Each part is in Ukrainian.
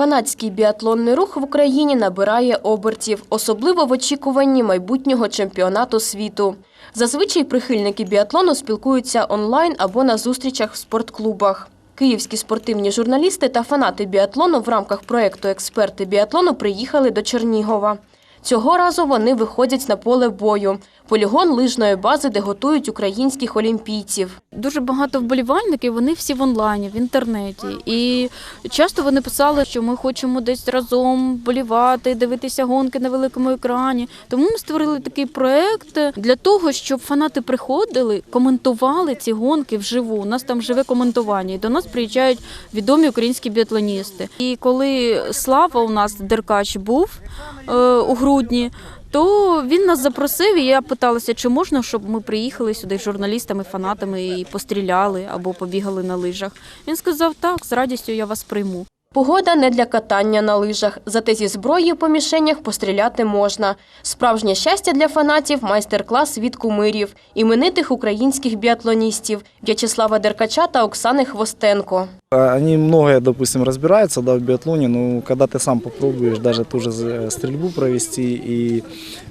Фанатський біатлонний рух в Україні набирає обертів, особливо в очікуванні майбутнього чемпіонату світу. Зазвичай прихильники біатлону спілкуються онлайн або на зустрічах в спортклубах. Київські спортивні журналісти та фанати біатлону в рамках проєкту Експерти біатлону приїхали до Чернігова. Цього разу вони виходять на поле бою полігон лижної бази, де готують українських олімпійців. Дуже багато вболівальників, вони всі в онлайні, в інтернеті. І часто вони писали, що ми хочемо десь разом вболівати, дивитися гонки на великому екрані. Тому ми створили такий проект для того, щоб фанати приходили, коментували ці гонки вживу. У нас там живе коментування. І до нас приїжджають відомі українські біатлоністи. І коли Слава у нас Деркач був е, у грудні. То він нас запросив, і я питалася, чи можна, щоб ми приїхали сюди з журналістами, фанатами і постріляли або побігали на лижах. Він сказав, так, з радістю я вас прийму. Погода не для катання на лижах, зате зі зброєю по мішенях постріляти можна. Справжнє щастя для фанатів – майстер-клас від кумирів, іменитих українських біатлоністів В'ячеслава Деркача та Оксани Хвостенко. А, Они многое, допустим, разбираются да, в биатлоне, но когда ты сам попробуешь даже ту же э, стрельбу провести и,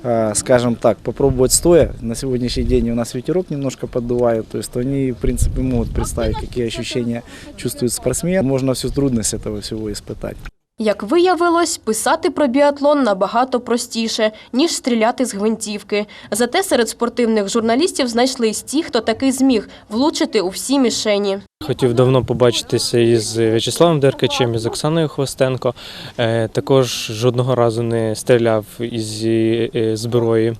э, скажем так, попробовать стоя, на сегодняшний день у нас ветерок немножко поддувает, то есть они, в принципе, могут представить, какие ощущения чувствует спортсмен. Можно всю трудность этого всего испытать. Як виявилось, писати про біатлон набагато простіше, ніж стріляти з гвинтівки. Зате серед спортивних журналістів знайшлись ті, хто таки зміг влучити у всі мішені. Хотів давно побачитися із В'ячеславом Деркачем, із Оксаною Хвостенко. Е, Також жодного разу не стріляв із е, зброї,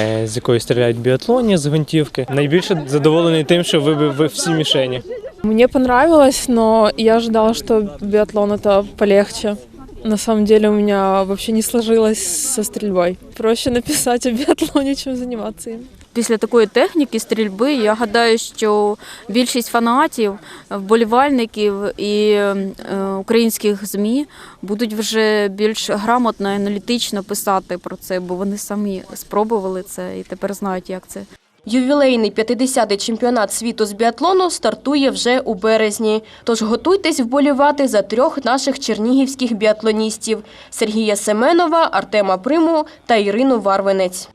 е, з якої стріляють біатлоні з гвинтівки. Найбільше задоволений тим, що вибив всі мішені. Мне понравилось, но я ожидала, что биатлон это полегче. На самом деле у меня вообще не сложилось со стрельбой. Проще написать о биатлоне, чем заниматься им. Після такої техніки стрільби я гадаю, що більшість фанатів, вболівальників і е, українських змі будуть вже більш грамотно і аналітично писати про це, бо вони самі спробували це і тепер знають, як це. Ювілейний 50-й чемпіонат світу з біатлону стартує вже у березні. Тож готуйтесь вболівати за трьох наших чернігівських біатлоністів – Сергія Семенова, Артема Приму та Ірину Варвинець.